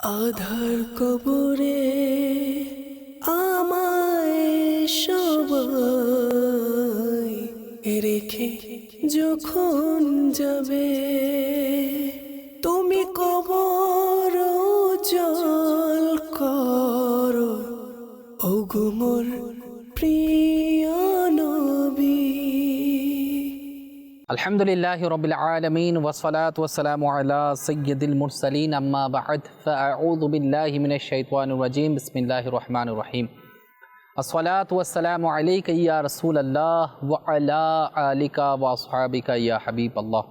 আধার কবরে আমায় সবাই রেখে যখন যাবে তুমি কবর জল করো। ওগুমর الحمد لله رب العالمين والصلاة والسلام على سيد المرسلين أما بعد فأعوذ بالله من الشيطان الرجيم بسم الله الرحمن الرحيم الصلاة والسلام عليك يا رسول الله وعلى آلك وأصحابك يا حبيب الله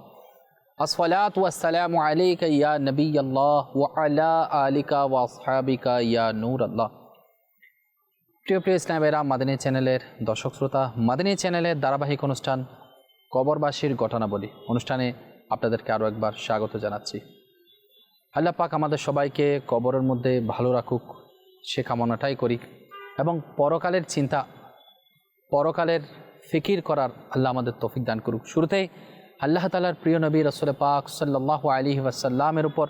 الصلاة والسلام عليك يا نبي الله وعلى آلك وأصحابك يا نور الله প্রিয় প্রিয় ইসলামেরা মাদানী চ্যানেলের দর্শক শ্রোতা মাদানী চ্যানেলের ধারাবাহিক অনুষ্ঠান কবরবাসীর ঘটনাবলী। অনুষ্ঠানে আপনাদেরকে আরও একবার স্বাগত জানাচ্ছি। আল্লাহ পাক আমাদের সবাইকে কবরের মধ্যে ভালো রাখুক, সে কামনাটাই করি এবং পরকালের চিন্তা, পরকালের ফিকির করার আল্লাহ আমাদের তৌফিক দান করুক। শুরুতেই আল্লাহ তালার প্রিয় নবী রসুল পাক সাল্লাহ আলী ওয়াসাল্লামের উপর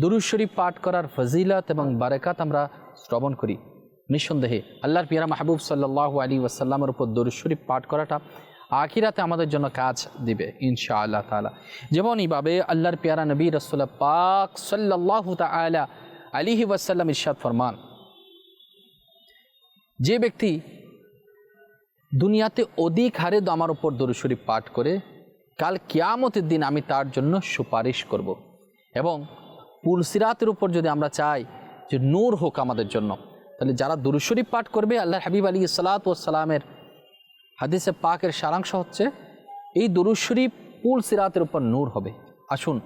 দুরুশরীফ পাঠ করার ফজিলত এবং বারেকাত আমরা শ্রবণ করি। নিঃসন্দেহে আল্লাহর পিয়ারা মাহবুব সাল্লাহ আলী ওয়াসাল্লামের উপর দরুশরীফ পাঠ করাটা আখিরাতে আমাদের জন্য কাজ দিবে ইনশা আল্লাহ তালা যেমন এইভাবে আল্লাহর পিয়ারা নবী রসুল পাক সাল্লাহ তালা আলিহি ওয়াসাল্লাম ইরশাদ ফরমান, যে ব্যক্তি দুনিয়াতে অধিক হারে আমার উপর দরুশরীফ পাঠ করে, কাল কিয়ামতের দিন আমি তার জন্য সুপারিশ করব। এবং পুলসিরাতের উপর যদি আমরা চাই যে নূর হোক আমাদের জন্য, তাহলে যারা দুরুশরীফ পাঠ করবে আল্লাহ হাবিব আলী সালাত ও সালামের হাদিসে পাকের সারাংশ হচ্ছে, এই দুরুদ শরীফ পুল সিরাতের উপর নূর হবে। আসুন,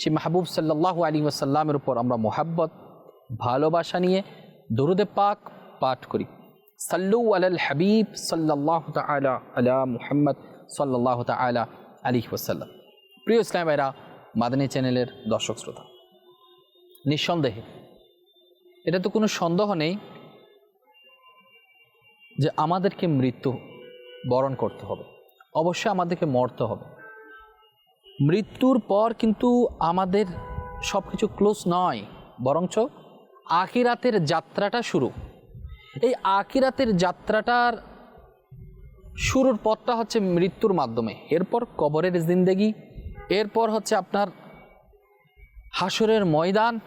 সে মাহবুব সাল্লাহ আলী ওয়াসাল্লামের উপর আমরা মোহাব্বত, ভালোবাসা নিয়ে দরুদে পাক পাঠ করি। সাল্লু আলাল হাবিব সাল্লাহ তালা আলা মুহাম্মদ সাল্লাহ তালা আলী ওয়াসাল্লাম। প্রিয় ইসলাম ভাইরা, মাদানী চ্যানেলের দর্শক শ্রোতা, নিঃসন্দেহে এটা তো কোনো সন্দেহ নেই যে আমাদেরকে মৃত্যু বরণ করতে হবে। অবশ্যই আমাদেরকে মরতে হবে। মৃত্যুর পর কিন্তু আমাদের সব কিছু ক্লোজ নয়, বরঞ্চ আকিরাতের যাত্রাটা শুরু। এই আকিরাতের যাত্রাটার শুরুর পথটা হচ্ছে মৃত্যুর মাধ্যমে। এরপর কবরের জিন্দেগি, এরপর হচ্ছে আপনার হাসরের ময়দান,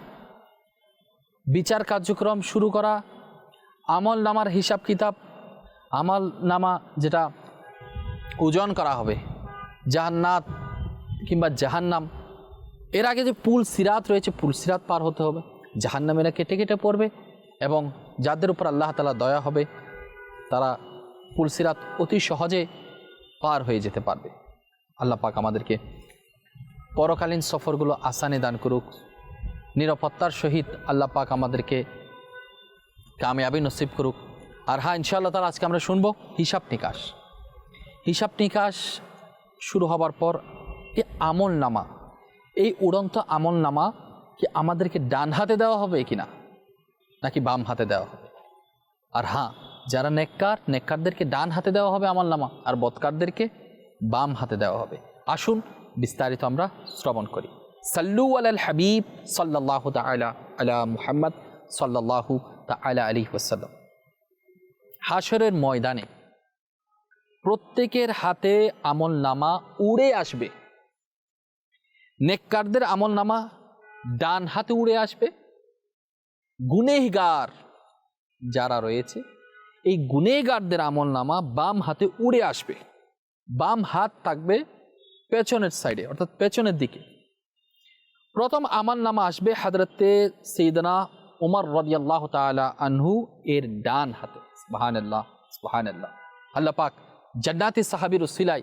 বিচার কার্যক্রম শুরু করা, আমল নামার হিসাব কিতাব আমল নামা যেটা ওজন করা হবে, জাহান্নাত কিংবা জাহান্নাম, এর আগে যে পুল সিরাত রয়েছে, পুল সিরাত পার হতে হবে। জাহান্নামেরা কেটে কেটে পড়বে এবং যাদের উপর আল্লাহ তালা দয়া হবে, তারা পুল সিরাত অতি সহজে পার হয়ে যেতে পারবে। আল্লাহ পাক আমাদেরকে পরকালীন সফরগুলো আসানে দান করুক। নিরাপত্তার সহিত আল্লাহ পাক আমাদেরকে কামিয়াবি নসিব করুক। আর হ্যাঁ ইনশাআল্লাহ তালা আজকে আমরা শুনব হিসাব নিকাশ। হিসাব নিকাশ শুরু হবার পর এই আমল নামা, এই উড়ন্ত আমল নামা কি আমাদেরকে ডান হাতে দেওয়া হবে কি না নাকি বাম হাতে দেওয়া হবে? আর হ্যাঁ যারা নেককার, নেককারদেরকে ডান হাতে দেওয়া হবে আমল নামা, আর বৎকারদেরকে বাম হাতে দেওয়া হবে। আসুন বিস্তারিত আমরা শ্রবণ করি। সাল্লু আল হাবিব সাল্লাহ তালা আলা মুহাম্মদ সাল্লাহু তালা আলী ওসাল্লাম হাসরের ময়দানে। প্রত্যেকের হাতে আমল নামা উড়ে আসবে। নেককারদের আমল নামা ডান হাতে উড়ে আসবে। গুনেহগার যারা রয়েছে, এই গুনেগারদের আমল নামা বাম হাতে উড়ে আসবে। বাম হাত থাকবে পেছনের সাইডে, অর্থাৎ পেছনের দিকে। প্রথম আমল নামা আসবে হাজরতে সৈদনা উমর রদিয়াল্লাহ তালা আনহু এর ডান হাতে। সুবাহান আল্লাহ আল্লাহ পাক জান্নাতি সাহাবির উসিলাই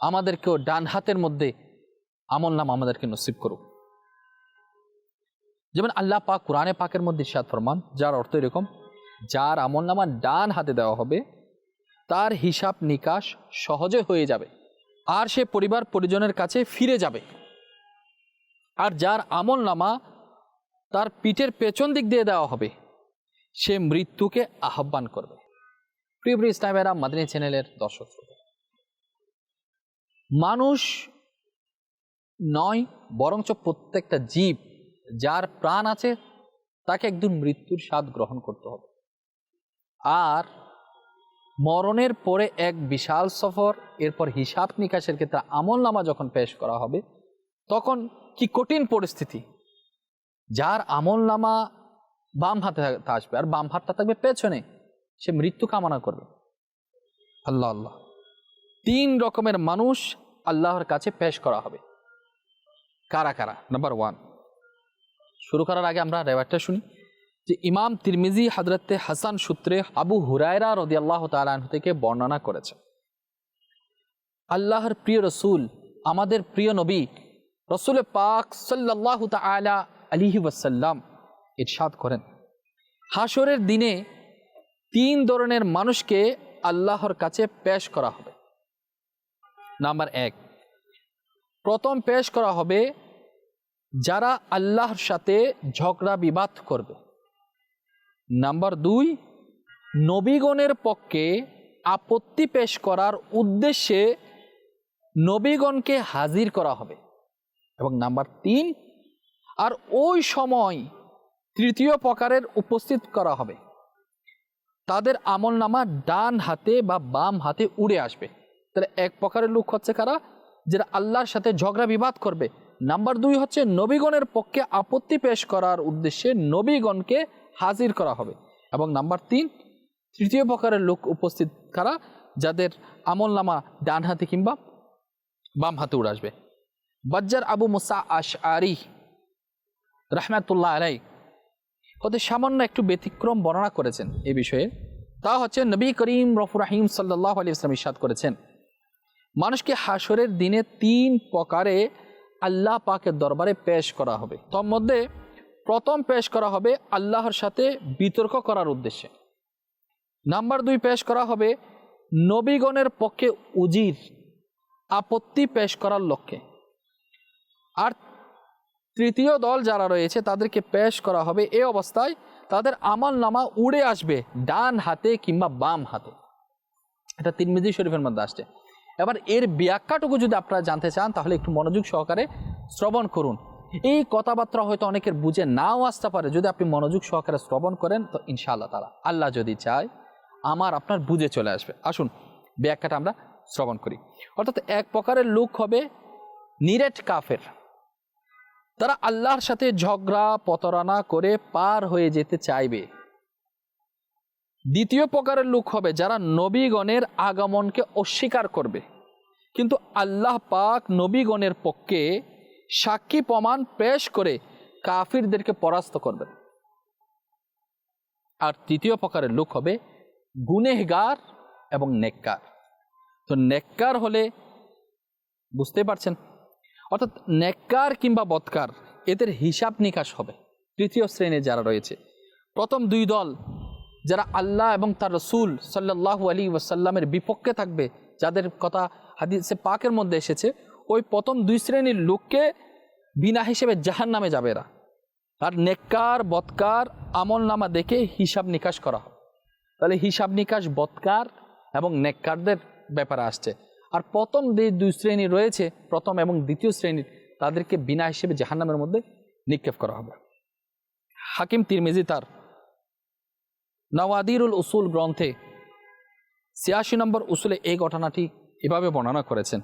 আমাদেরকেও ডান হাতের মধ্যে আমল নাম আমাদেরকে নসিব করুক। যেমন আল্লাহ পাক কোরআনে পাকের মধ্যে ইসাদ ফরমান, যার অর্থ এরকম, যার আমল নামা ডান হাতে দেওয়া হবে, তার হিসাব নিকাশ সহজে হয়ে যাবে, আর সে পরিবার পরিজনের কাছে ফিরে যাবে। আর যার আমল নামা তার পিঠের পেছন দিক দিয়ে দেওয়া হবে সে মৃত্যুকে আহ্বান করবে। প্রিয় প্রিয় ইসলামেরা, মাদিনী চ্যানেলের দর্শক মানুষ নয়, বরঞ্চ প্রত্যেকটা জীব যার প্রাণ আছে, তাকে একদিন মৃত্যুর স্বাদ গ্রহণ করতে হবে। আর মরণের পরে এক বিশাল সফর, এরপর হিসাব নিকাশের ক্ষেত্রে আমল নামা যখন পেশ করা হবে, তখন কি কঠিন পরিস্থিতি? যার আমল নামা বাম হাতে আসবে। আর বাম হাতটা থাকবে পেছনে। সে মৃত্যু কামনা করবে। আল্লাহ আল্লাহ। তিন রকমের মানুষ আল্লাহর কাছে পেশ করা হবে। কারা কারা? নাম্বার ওয়ান শুরু করার আগে আমরা রেওয়ারটা শুনি। যে ইমাম তিরমিজি হজরতে হাসান সূত্রে আবু হুরায়রা রদিয়াল্লাহ তালাহ থেকে বর্ণনা করেছে আল্লাহর প্রিয় রসুল, আমাদের প্রিয় নবী, রসুল পাক সাল্লাহ তালা আলিহি ওয়াসাল্লাম ইরশাদ করেন। হাসরের দিনে তিন ধরনের মানুষকে আল্লাহর কাছে পেশ করা হবে। নাম্বার এক, প্রথম পেশ করা হবে যারা আল্লাহর সাথে ঝগড়া বিবাদ করবে। নাম্বার দুই, নবীগণের পক্ষে আপত্তি পেশ করার উদ্দেশ্যে নবীগণকে হাজির করা হবে। এবং নাম্বার তিন, আর ওই সময় তৃতীয় প্রকারের উপস্থিত করা হবে। তাদের আমল নামা ডান হাতে বা বাম হাতে উড়ে আসবে। তাহলে এক প্রকারের লোক হচ্ছে কারা? যারা আল্লাহর সাথে ঝগড়া বিবাদ করবে। নাম্বার দুই হচ্ছে নবীগণের পক্ষে আপত্তি পেশ করার উদ্দেশ্যে নবীগণকে হাজির করা হবে। এবং নাম্বার তিন, তৃতীয় প্রকারের লোক উপস্থিত কারা? যাদের আমল নামা ডান হাতে কিংবা বাম হাতে উড়ে আসবে। বাজ্জার আবু মুসা আশ আরি রহমাতুল্লাহ আলাই হতে সামান্য একটু ব্যতিক্রম বর্ণনা করেছেন এ বিষয়ে। তা হচ্ছে নবী করিম রফুর রাহিম সাল্লাহ আলী ইসলাম ইসাদ করেছেন, মানুষকে হাসরের দিনে তিন প্রকারে আল্লাহ পাকের দরবারে পেশ করা হবে। তোর মধ্যে প্রথম পেশ করা হবে আল্লাহর সাথে বিতর্ক করার উদ্দেশ্যে। নাম্বার দুই পেশ করা হবে নবীগণের পক্ষে উজির, আপত্তি পেশ করার লক্ষ্যে। আর তৃতীয় দল যারা রয়েছে, তাদেরকে পেশ করা হবে। এ অবস্থায় তাদের আমল নামা উড়ে আসবে ডান হাতে কিংবা বাম হাতে। এটা তিরমিজি শরীফের মধ্যে আসছে। এবার এর ব্যাখ্যাটুকু যদি আপনারা জানতে চান, তাহলে একটু মনোযোগ সহকারে শ্রবণ করুন। এই কথাবার্তা হয়তো অনেকের বুঝে নাও আসতে পারে। যদি আপনি মনোযোগ সহকারে শ্রবণ করেন, তো ইনশাআল্লাহ তারা আল্লাহ যদি চায়, আমার আপনার বুঝে চলে আসবে। আসুন, ব্যাখ্যাটা আমরা শ্রবণ করি। অর্থাৎ এক প্রকারের লোক হবে নিরেট কাফের। তারা আল্লাহর সাথে ঝগড়া, প্রতারণা করে পার হয়ে যেতে চাইবে। দ্বিতীয় প্রকারের লোক হবে যারা নবীগণের আগমনকে অস্বীকার করবে। কিন্তু আল্লাহ পাক নবীগণের পক্ষে সাক্ষী প্রমাণ পেশ করে কাফিরদেরকে পরাস্ত করবেন। আর তৃতীয় প্রকারের লোক হবে গুনেহগার এবং নেককার। তো নেককার হলে বুঝতে পারছেন অর্থাৎ নেককার কিংবা বৎকার, এদের হিসাব নিকাশ হবে। তৃতীয় শ্রেণির যারা রয়েছে, প্রথম দুই দল যারা আল্লাহ এবং তার রসুল সাল্লাহ আলী ওয়াসাল্লামের বিপক্ষে থাকবে, যাদের কথা হাদিসে পাকের মধ্যে এসেছে, ওই প্রথম দুই শ্রেণির লোককে বিনা হিসেবে জাহান নামে যাবে এরা। আর নেককার, বৎকার আমল নামা দেখে হিসাব নিকাশ করা হবে। তাহলে হিসাব নিকাশ, বৎকার এবং নেককারদের ব্যাপারে আসছে। আর প্রথম যে দুই শ্রেণি রয়েছে, প্রথম এবং দ্বিতীয় শ্রেণির তাদেরকে বিনা হিসেবে জাহান্নামের মধ্যে নিক্ষেপ করা হবে। হাকিম তিরমিজি তার নওয়াদিরুল উসুল গ্রন্থে ছিয়াশি নম্বর উসুলে এই ঘটনাটি এভাবে বর্ণনা করেছেন,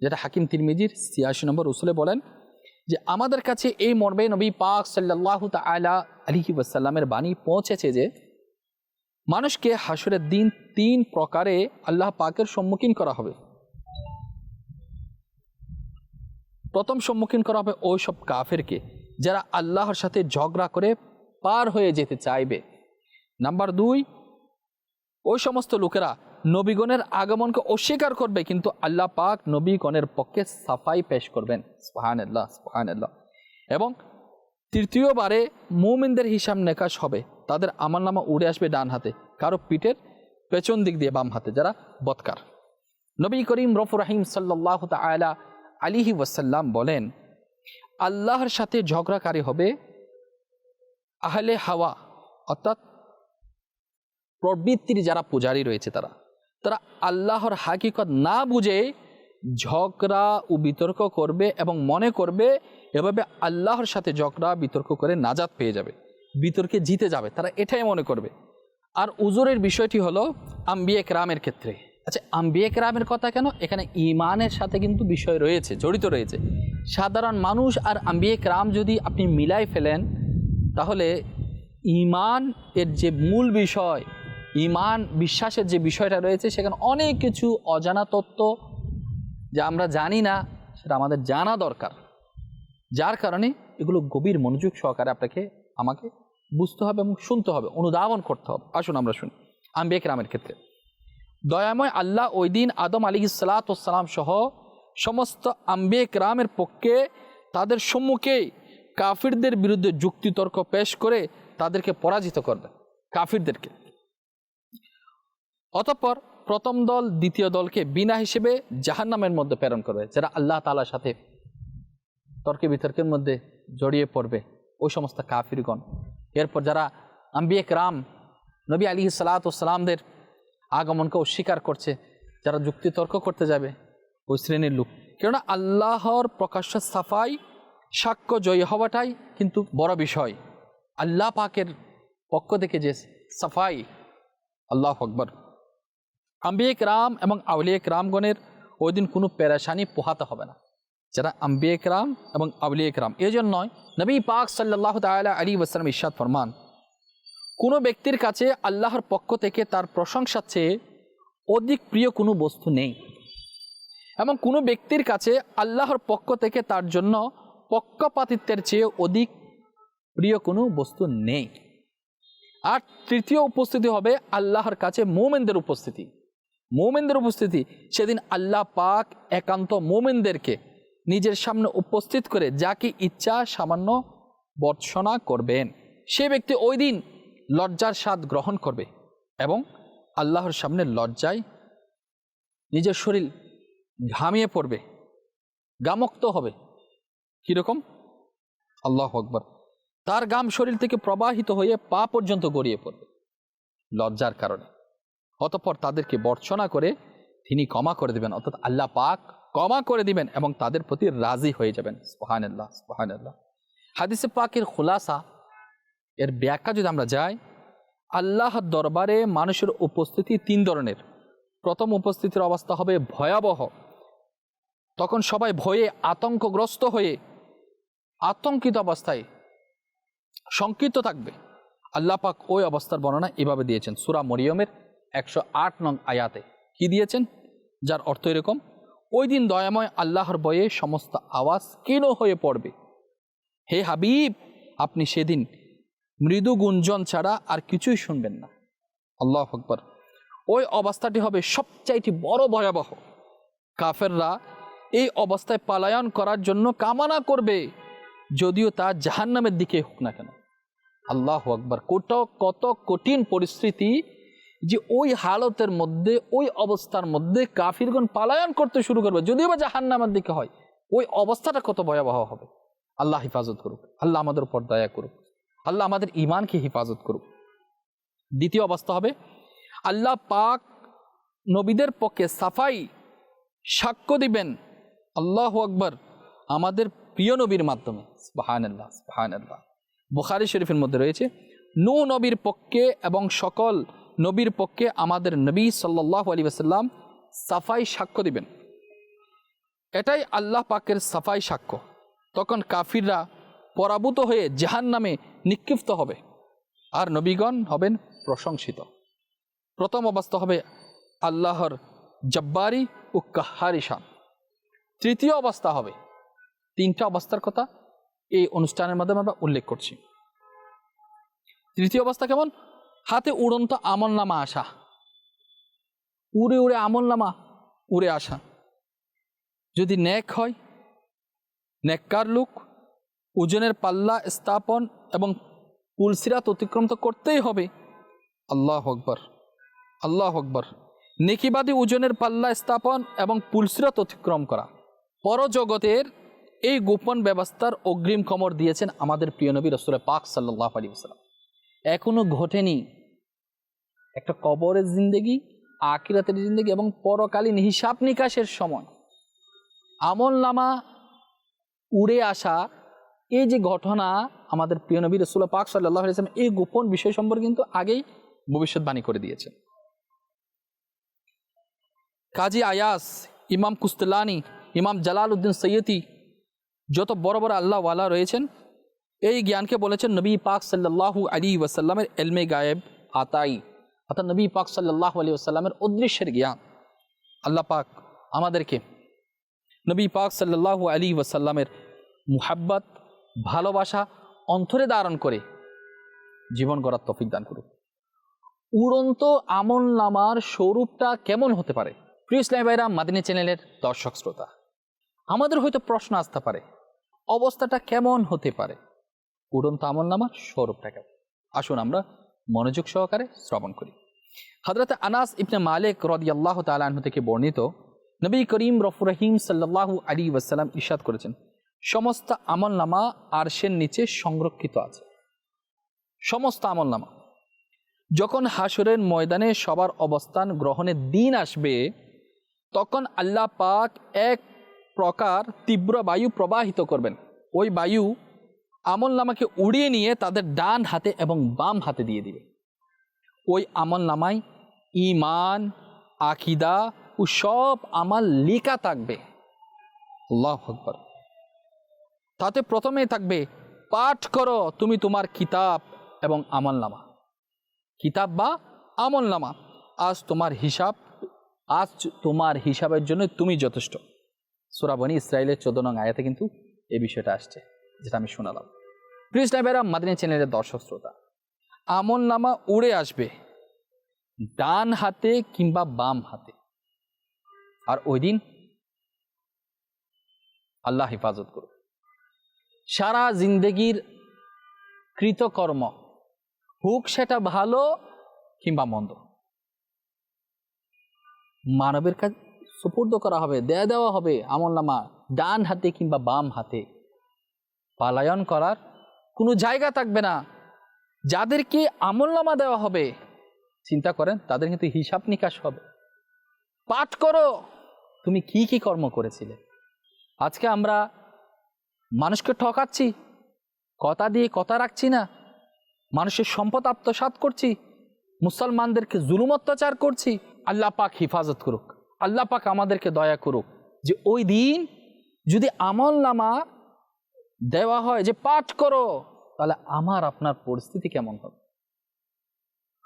যেটা হাকিম তিরমিজির ছিয়াশি নম্বর উসুলে বলেন যে, আমাদের কাছে এই মর্মে নবী পাক সাল্লাহ তালা আলিহি ওয়াসাল্লামের বাণী পৌঁছেছে যে মানুষকে হাসরের দিন তিন প্রকারে আল্লাহ পাকের সম্মুখীন করা হবে। প্রথম সম্মুখীন করা হবে ওই সব কাফেরকে, যারা আল্লাহর সাথে ঝগড়া করে পার হয়ে যেতে চাইবে। নাম্বার দুই, ওই সমস্ত লোকেরা নবীগণের আগমনকে অস্বীকার করবে, কিন্তু আল্লাহ পাক নবীগণের পক্ষে সাফাই পেশ করবেন। স্পাহান আল্লাহ স্পাহান আল্লাহ এবং তৃতীয়বারে মুমিনদের হিসাব নেকাশ হবে। তাদের আমার নামা উড়ে আসবে ডান হাতে, কারও পিঠের পেছন দিক দিয়ে বাম হাতে, যারা বৎকার। নবী করিম রফুর রাহিম সাল্লাহ তালা আলিহি ওয়াসাল্লাম বলেন, আল্লাহর সাথে ঝগড়াকারী হবে আহলে হাওয়া অর্থাৎ প্রবৃত্তির যারা পূজারী রয়েছে তারা। তারা আল্লাহর হাকিকত না বুঝে ঝগড়া ও বিতর্ক করবে এবং মনে করবে এভাবে আল্লাহর সাথে ঝগড়া, বিতর্ক করে নাজাত পেয়ে যাবে। বিতর্কে জিতে যাবে, তারা এটাই মনে করবে। আর উজুরের বিষয়টি হলো আম্বিয়ে রামের ক্ষেত্রে। আচ্ছা আম্বিয়ে রামের কথা কেন? এখানে ইমানের সাথে কিন্তু বিষয় রয়েছে, জড়িত রয়েছে। সাধারণ মানুষ আর আম্বিয়ে রাম যদি আপনি মিলাই ফেলেন, তাহলে ইমান এর যে মূল বিষয় ইমান বিশ্বাসের যে বিষয়টা রয়েছে, সেখানে অনেক কিছু অজানা তত্ত্ব যা আমরা জানি না, সেটা আমাদের জানা দরকার। যার কারণে এগুলো গভীর মনোযোগ সহকারে আপনাকে, আমাকে বুঝতে হবে এবং শুনতে হবে, অনুধাবন করতে হবে। আসুন আমরা শুনি আম্বেক রামের ক্ষেত্রে। দয়াময় আল্লাহ ওই দিন আদম আলী সালাতাম সহ সমস্ত আম্বেক রামের পক্ষে তাদের সম্মুখে কাফিরদের বিরুদ্ধে যুক্তিতর্ক পেশ করে তাদেরকে পরাজিত করবে, কাফিরদেরকে। অতঃপর প্রথম দল দ্বিতীয় দলকে বিনা হিসেবে জাহান্নামের মধ্যে প্রেরণ করবে, যারা আল্লাহ তালার সাথে তর্কে বিতর্কের মধ্যে জড়িয়ে পড়বে ওই সমস্ত কাফিরগণ। এরপর যারা আম্বিয়েক রাম নবী আলী সালাতামদের আগমনকে অস্বীকার করছে, যারা যুক্তিতর্ক করতে যাবে, ওই শ্রেণির লোক। কেননা আল্লাহর প্রকাশ্য সাফাই সাক্ষ্য জয়ী হওয়াটাই কিন্তু বড় বিষয়। আল্লাহ পাকের পক্ষ থেকে যে সাফাই, আল্লাহ আকবর। আম্বিয়েক রাম এবং আউলিয়েক রামগণের ওই দিন কোনো পেরেশানি পোহাতে হবে না। যারা আম্বিয়ে রাম এবং আউলিয়ে রাম এই জন্যই নবী পাক সাল্লাহ তালা আলী ওসালাম ইশাদ ফরমান, কোনো ব্যক্তির কাছে আল্লাহর পক্ষ থেকে তার প্রশংসার চেয়ে অধিক প্রিয় কোনো বস্তু নেই এবং কোনো ব্যক্তির কাছে আল্লাহর পক্ষ থেকে তার জন্য পক্ষপাতিত্বের চেয়ে অধিক প্রিয় কোনো বস্তু নেই। আর তৃতীয় উপস্থিতি হবে আল্লাহর কাছে মোমেনদের উপস্থিতি। মোমেনদের উপস্থিতি, সেদিন আল্লাহ পাক একান্ত মোমেনদেরকে নিজের সামনে উপস্থিত করে যাকে ইচ্ছা সামান্য বর্ষনা করবেন। সে ব্যক্তি ওই দিন লজ্জার স্বাদ গ্রহণ করবে এবং আল্লাহর সামনে লজ্জায় নিজের শরীর ঘামিয়ে পড়বে, গামক্ত হবে। কীরকম? আল্লাহ আকবর। তার গাম শরীর থেকে প্রবাহিত হয়ে পা পর্যন্ত গড়িয়ে পড়বে লজ্জার কারণে। অতঃপর তাদেরকে বর্ষনা করে তিনি ক্ষমা করে দেবেন। অর্থাৎ আল্লাহ পাক ক্ষমা করে দিবেন এবং তাদের প্রতি রাজি হয়ে যাবেন। স্পহান আল্লাহ হাদিসে পাকের খোলাসা, এর ব্যাখ্যা যদি আমরা যাই আল্লাহ দরবারে মানুষের উপস্থিতি তিন ধরনের। প্রথম উপস্থিতির অবস্থা হবে ভয়াবহ। তখন সবাই ভয়ে আতঙ্কগ্রস্ত হয়ে আতঙ্কিত অবস্থায় শঙ্কিত থাকবে। আল্লাহ পাক ওই অবস্থার বর্ণনা এভাবে দিয়েছেন। সুরা মরিয়মের একশো আট নং আয়াতে। কি দিয়েছেন? যার অর্থ এরকম ওই দিন দয়াময় আল্লাহর বয়ে সমস্ত আওয়াজ কেন হয়ে পড়বে। হে হাবিব, আপনি সেদিন মৃদু গুঞ্জন ছাড়া আর কিছুই শুনবেন না। আল্লাহ আকবর। ওই অবস্থাটি হবে সবচাইটি বড় ভয়াবহ। কাফেররা এই অবস্থায় পালায়ন করার জন্য কামনা করবে, যদিও তা জাহান্নামের দিকে হোক না কেন। আল্লাহ আকবর। কত কত কঠিন পরিস্থিতি যে ওই হালতের মধ্যে, ওই অবস্থার মধ্যে কাফিরগণ পালায়ন করতে শুরু করবে। যদিও বা জাহান্নামের দিকে হয়, ওই অবস্থাটা কত ভয়াবহ হবে? আল্লাহ হেফাজত করুক, আল্লাহ আমাদের উপর দয়া করুক, আল্লাহ আমাদের ইমানকে হেফাজত করুক। দ্বিতীয় অবস্থা হবে, আল্লাহ পাক নবীদের পক্ষে সাফাই সাক্ষ্য দিবেন। আল্লাহ আকবর, আমাদের প্রিয় নবীর মাধ্যমে। বাহান আল্লাহ বাহান আল্লাহ বুখারি শরীফের মধ্যে রয়েছে, নু নবীর পক্ষে এবং সকল নবীর পক্ষে আমাদের নবী সাল্লাহ আলী আসাল্লাম সাফাই সাক্ষ্য দিবেন। এটাই আল্লাহ পাকের সাফাই সাক্ষ্য। তখন কাফিররা পরাভূত হয়ে জাহান নামে নিক্ষিপ্ত হবে আর নবীগণ হবেন প্রশংসিত। প্রথম অবস্থা হবে আল্লাহর জব্বারি ও কাহারি শান। তৃতীয় অবস্থা হবে, তিনটা অবস্থার কথা এই অনুষ্ঠানের মাধ্যমে আমরা উল্লেখ করছি। তৃতীয় অবস্থা কেমন? হাতে উড়ন্ত আমল নামা আসা। উড়ে উড়ে আমল নামা, উড়ে আসা। যদি নেক হয়, নেককার লোক ওজনের পাল্লা স্থাপন এবং পুলসিরাত অতিক্রম তো করতেই হবে। আল্লাহ আকবর আল্লাহ আকবর। নেকিবাদী ওজনের পাল্লা স্থাপন এবং পুলসিরাত অতিক্রম করা। পরজগতের এই গোপন ব্যবস্থার অগ্রিম কমর দিয়েছেন আমাদের প্রিয় নবী রসুল পাক সাল্লাহ আলী সাল্লাম এখনও ঘটেনি। একটা কবরের জিন্দেগি আকিরাতের জিন্দেগি এবং পরকালীন হিসাব নিকাশের সময়। আমল নামা উড়ে আসা, এই যে ঘটনা আমাদের প্রিয় নবী রসুল্লাহ পাক সাল্লাহ ইসলাম এই গোপন বিষয় সম্পর্কে কিন্তু আগেই ভবিষ্যৎবাণী করে দিয়েছেন কাজী আয়াস, ইমাম কুস্তলানি, ইমাম জালাল উদ্দিন সৈয়দি, যত বড় বড় আল্লাহওয়ালা রয়েছেন এই জ্ঞানকে বলেছেন নবী পাক সাল্লাহু আলী ওয়াসাল্লামের এলমে গায়েব আতাই, অর্থাৎ নবী পাক সাল্লাহ আলী ওসাল্লামের অদৃশ্যের জ্ঞান। আল্লাহ পাক আমাদেরকে নবী পাক সাল্লাহু আলী ওয়াসাল্লামের মুহাব্বত, ভালোবাসা অন্তরে ধারণ করে জীবন গড়ার তফিক দান করুক। উড়ন্ত আমল নামার স্বরূপটা কেমন হতে পারে? প্রিয় ইসলাম ভাইরা, মাদিনী চ্যানেলের দর্শক শ্রোতা, আমাদের হয়তো প্রশ্ন আসতে পারে, অবস্থাটা কেমন হতে পারে? উড়ন্ত আমল নামার স্বরূপটা কেমন আসুন আমরা মনোযোগ সহকারে শ্রবণ করি। হজরত আনাস ইবনে মালিক রদি আল্লাহ তালাহ থেকে বর্ণিত নবী করিম রফুর রহিম সাল্লাহু আলী ওয়াসাল্লাম ইশাদ করেছেন, সমস্ত আমল নামা আরশের নিচে সংরক্ষিত আছে। সমস্ত আমল নামা। যখন হাসরের ময়দানে সবার অবস্থান গ্রহণের দিন আসবে, তখন আল্লাহ পাক এক প্রকার তীব্র বায়ু প্রবাহিত করবেন। ওই বায়ু আমল নামাকে উড়িয়ে নিয়ে তাদের ডান হাতে এবং বাম হাতে দিয়ে দিবে। ওই আমল নামায় ইমান আকিদা ও সব আমাল লিকা থাকবে। আল্লাহ তাতে প্রথমেই থাকবে, পাঠ করো তুমি তোমার কিতাব এবং আমল নামা। কিতাব বা আমল নামা। আজ তোমার হিসাব, আজ তোমার হিসাবের জন্য তুমি যথেষ্ট। সুরাবনী ইসরায়েলের চোদ্দ নং আয়াতে কিন্তু এই বিষয়টা আসছে। যেটা আমি শোনালাম। প্রিয় সাহেবেরা মাদিনী চ্যানেলের দর্শক শ্রোতা, আমল নামা উড়ে আসবে ডান হাতে কিংবা বাম হাতে। আর ওই দিন আল্লাহ হেফাজত করুন সারা জিন্দগির কৃতকর্ম, হোক সেটা ভালো কিংবা মন্দ, মানবের কাজ সুপর্দ করা হবে, দেয়া দেওয়া হবে আমল নামা ডান হাতে কিংবা বাম হাতে। পালায়ন করার কোনো জায়গা থাকবে না। যাদেরকে আমল নামা দেওয়া হবে, চিন্তা করেন, তাদের কিন্তু হিসাব নিকাশ হবে। পাঠ করো, তুমি কি কি কর্ম করেছিলে? আজকে আমরা মানুষকে ঠকাচ্ছি, কথা দিয়ে কথা রাখছি না, মানুষের সম্পদ আত্মসাত করছি, মুসলমানদেরকে জুলুম অত্যাচার করছি, আল্লাহ পাক হিফাজত করুক, আল্লাহ পাক আমাদেরকে দয়া করুক যে ওই দিন যদি আমল নামা দেওয়া হয় যে, পাঠ করো। তাহলে আমার, আপনার পরিস্থিতি কেমন হবে?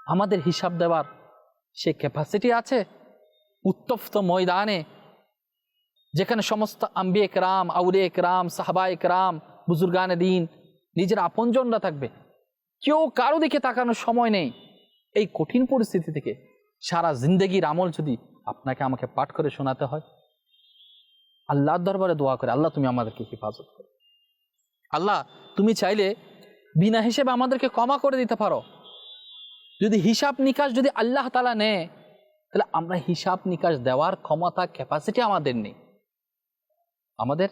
আমাদের হিসাব দেওয়ার সে ক্যাপাসিটি আছে? উত্তপ্ত ময়দানে, যেখানে সমস্ত আম্বি একরাম আউরে একরাম সাহাবা একরাম বুজুর্গানে দিন, নিজের আপনজনরা থাকবে। কেউ কারও দিকে তাকানোর সময় নেই। এই কঠিন পরিস্থিতি থেকে সারা জিন্দগির আমল যদি আপনাকে আমাকে পাঠ করে শোনাতে হয়, আল্লাহর দরবারে দোয়া করে, আল্লাহ তুমি আমাদেরকে হেফাজত করো। আল্লাহ, তুমি চাইলে বিনা হিসেবে আমাদেরকে ক্ষমা করে দিতে পারো। যদি হিসাব নিকাশ যদি আল্লাহ তালা নেয়, তাহলে আমরা হিসাব নিকাশ দেওয়ার ক্ষমতা ক্যাপাসিটি আমাদের নেই। আমাদের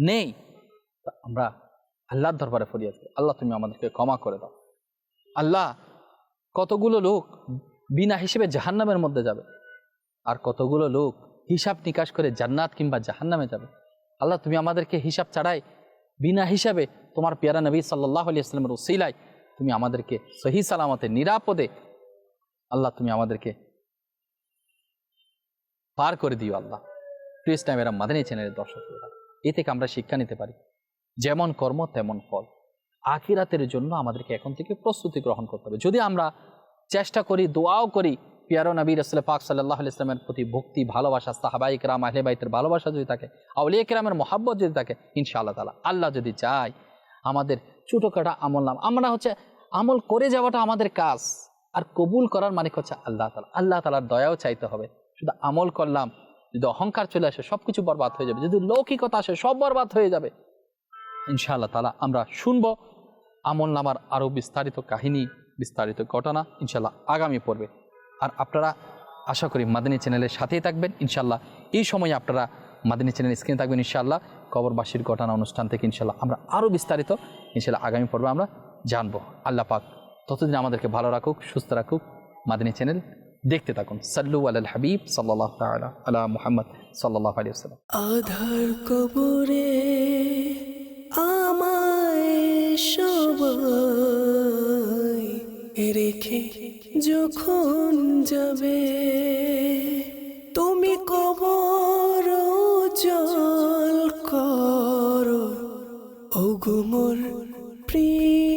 নেই। আমরা আল্লাহর দরবারে ফরিয়াদ করি। আল্লাহ, তুমি আমাদেরকে ক্ষমা করে দাও। আল্লাহ, কতগুলো লোক বিনা হিসেবে জাহান্নামের মধ্যে যাবে? আর কতগুলো লোক হিসাব নিকাশ করে জান্নাত কিংবা জাহান্নামে যাবে? আল্লাহ, তুমি আমাদেরকে হিসাব ছাড়াই বিনা হিসাবে তোমার পেয়ারা নবী সাল্লাহ আলি আসলামের ওসিলায় তুমি আমাদেরকে সহি সালামতে নিরাপদে আল্লাহ তুমি আমাদেরকে পার করে দিও আল্লাহ। প্রিয় টাইমেরা মাদানী চ্যানেলের দর্শক এ থেকে আমরা শিক্ষা নিতে পারি। যেমন কর্ম, তেমন ফল। আখিরাতের জন্য আমাদেরকে এখন থেকে প্রস্তুতি গ্রহণ করতে হবে। যদি আমরা চেষ্টা করি, দোয়াও করি পিয়ারো নবী রসুল পাক সাল্লাহ ইসলামের প্রতি ভক্তি, ভালোবাসা সাহাবাই কেরাম, আহলে বাইতের ভালোবাসা যদি থাকে, আউলিয়া কেরামের মহাব্বত যদি থাকে, ইনশাআল্লাহ তালা আল্লাহ যদি চায়, আমাদের ছোটোখাটো আমল নাম, আমরা হচ্ছে আমল করে যাওয়াটা আমাদের কাজ, আর কবুল করার মানে হচ্ছে আল্লাহ তালা আল্লাহ তালার দয়াও চাইতে হবে। শুধু আমল করলাম, যদি অহংকার চলে আসে সব কিছু বরবাদ হয়ে যাবে, যদি লৌকিকতা আসে, সব বরবাদ হয়ে যাবে। ইনশাআল্লাহ তালা আমরা শুনব আমল নামার আরও বিস্তারিত কাহিনী, বিস্তারিত ঘটনা ইনশাল্লাহ আগামী পর্বে। আর আপনারা আশা করি মাদিনী চ্যানেলের সাথেই থাকবেন ইনশাল্লাহ এই সময় আপনারা মাদিনী চ্যানেল স্ক্রিনে থাকবেন ইনশাল্লাহ কবরবাসীর ঘটনা অনুষ্ঠান থেকে ইনশাল্লাহ আমরা আরও বিস্তারিত ইনশাল্লাহ আগামী পর্বে আমরা জানব। আল্লাহ পাক ততদিন আমাদেরকে ভালো রাখুক, সুস্থ রাখুক। মাদিনী চ্যানেল দেখতে থাকুন। সাল্লু আল হাবিব সাল্লাহ তালা আলা মুহাম্মদ সাল্লাহ আলী আসসালাম আধার কবরে আ সবাই রেখে যখন যাবে তুমি কবর জল কর। ওগুমর মোর প্রিয়